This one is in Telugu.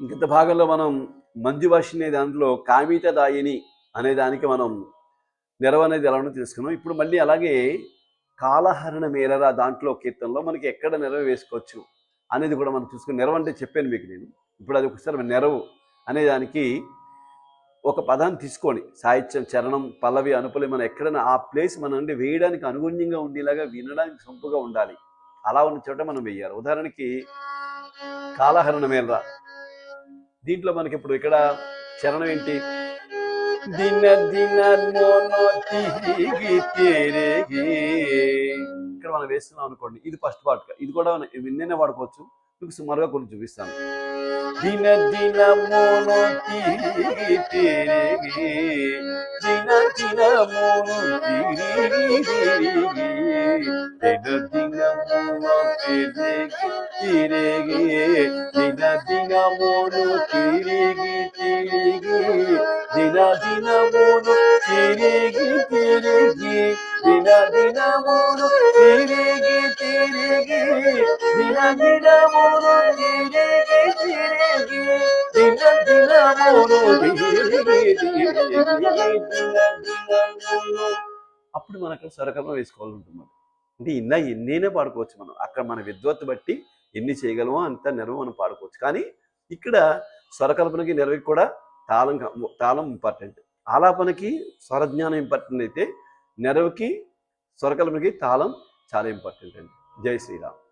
గత భాగంలో మనం మంజు వర్షినే దాంట్లో కామిత దాయిని అనే దానికి మనం నెరవ అనేది ఎలా తెలుసుకున్నాం ఇప్పుడు మళ్ళీ అలాగే కాలహరణ మేరరా దాంట్లో కీర్తనలో మనకి ఎక్కడ నెరవ వేసుకోవచ్చు అనేది కూడా మనం చూసుకుని నెరవ అంటే చెప్పాను మీకు నేను. ఇప్పుడు అది ఒకసారి నెరవు అనే దానికి ఒక పదాన్ని తీసుకోండి. సాహిత్యం చరణం పల్లవి అనుపలి మనం ఎక్కడైనా ఆ ప్లేస్ మన నుండి వేయడానికి అనుగుణ్యంగా ఉండేలాగా వినడానికి సొంపుగా ఉండాలి. అలా ఉన్న చోట మనం వేయాలి. ఉదాహరణకి కాలహరణ మేరరా దీంట్లో మనకి ఇప్పుడు ఇక్కడ చరణం ఏంటి? దిన దిన తిరిగి తిరిగి. ఇక్కడ మనం వేస్తున్నాం అనుకోండి ఇది ఫస్ట్ పార్ట్ ఇది కూడా నిన్ననే వాడుకోవచ్చు. మీకు సుమారుగా కొన్ని చూపిస్తాను. దిన దిన మోనో తిరిగి తిరిగి దిన దిన మోనో తిరిగి తిరిగి దిన దిన మోనో తిరిగి తిరిగి దిన దిన మోనో తిరిగి తిరిగి దిన దినమును తిరిగి తిరిగి దిన దినమును తిరిగి తిరిగి దిన దినమును తిరిగి అప్పుడు తిరిగి తిరిగి దిన దినమును అప్పుడు మనకు అంటే ఇన్న ఎన్నైనా పాడుకోవచ్చు మనం. అక్కడ మన విద్వత్తు బట్టి ఎన్ని చేయగలమో అంత నెరవు మనం పాడుకోవచ్చు. కానీ ఇక్కడ స్వరకల్పనకి నెరవికి కూడా తాళం తాళం ఇంపార్టెంట్ ఆలాపనకి స్వరజ్ఞానం ఇంపార్టెంట్ అయితే నెరవుకి స్వరకల్పనకి తాళం చాలా ఇంపార్టెంట్ అండి. జై శ్రీరామ్.